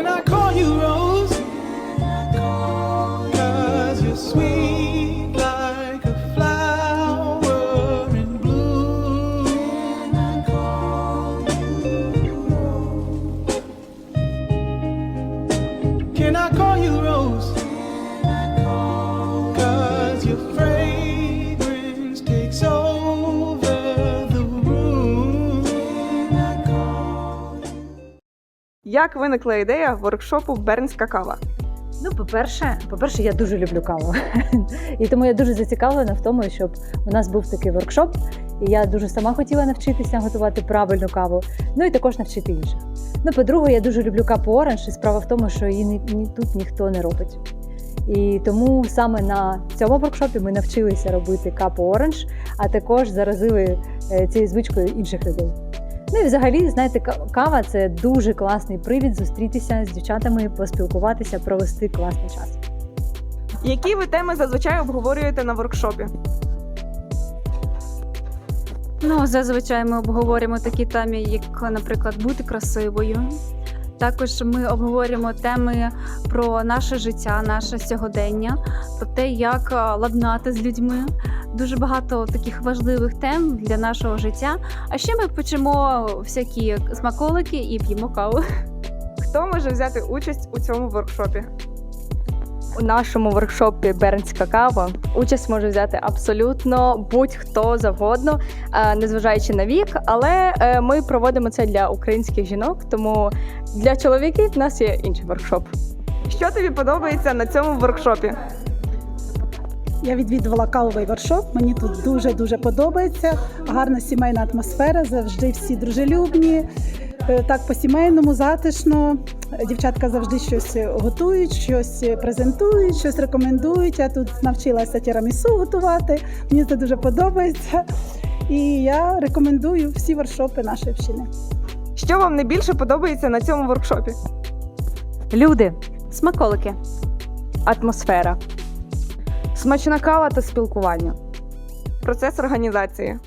Can I call you Rose? Як виникла ідея воркшопу Бернська кава? Ну, по-перше, по-перше, я дуже люблю каву. І тому я дуже зацікавлена в тому, щоб у нас був такий воркшоп. І я дуже сама хотіла навчитися готувати правильну каву, ну і також навчити інших. Ну, по-друге, я дуже люблю капу оранж, і справа в тому, що її ні, ні, тут ніхто не робить. І тому саме на цьому воркшопі ми навчилися робити капу оранж, а також заразили е, цією звичкою інших людей. Ну і взагалі, знаєте, кава це дуже класний привід зустрітися з дівчатами, поспілкуватися, провести класний час. Які ви теми зазвичай обговорюєте на воркшопі? Ну, зазвичай ми обговорюємо такі теми, як, наприклад, бути красивою. Також ми обговорюємо теми про наше життя, наше сьогодення, про те, як ладнати з людьми. Дуже багато таких важливих тем для нашого життя. А ще ми печемо всякі смаколики і п'ємо каву. Хто може взяти участь у цьому воркшопі? У нашому воркшопі Бернська кава участь може взяти абсолютно будь-хто завгодно, е, незважаючи на вік. Але е, ми проводимо це для українських жінок, тому для чоловіків в нас є інший воркшоп. Що тобі подобається на цьому воркшопі? Я відвідувала кавовий воркшоп. Мені тут дуже дуже подобається. Гарна сімейна атмосфера, завжди всі дружелюбні. Е, Так по-сімейному, затишно. Дівчатка завжди щось готують, щось презентують, щось рекомендують. Я тут навчилася тірамісу готувати. Мені це дуже подобається. І я рекомендую всі воркшопи нашої общини. Що вам найбільше подобається на цьому воркшопі? Люди, Смаколики, атмосфера, смачна кава та спілкування. Процес організації.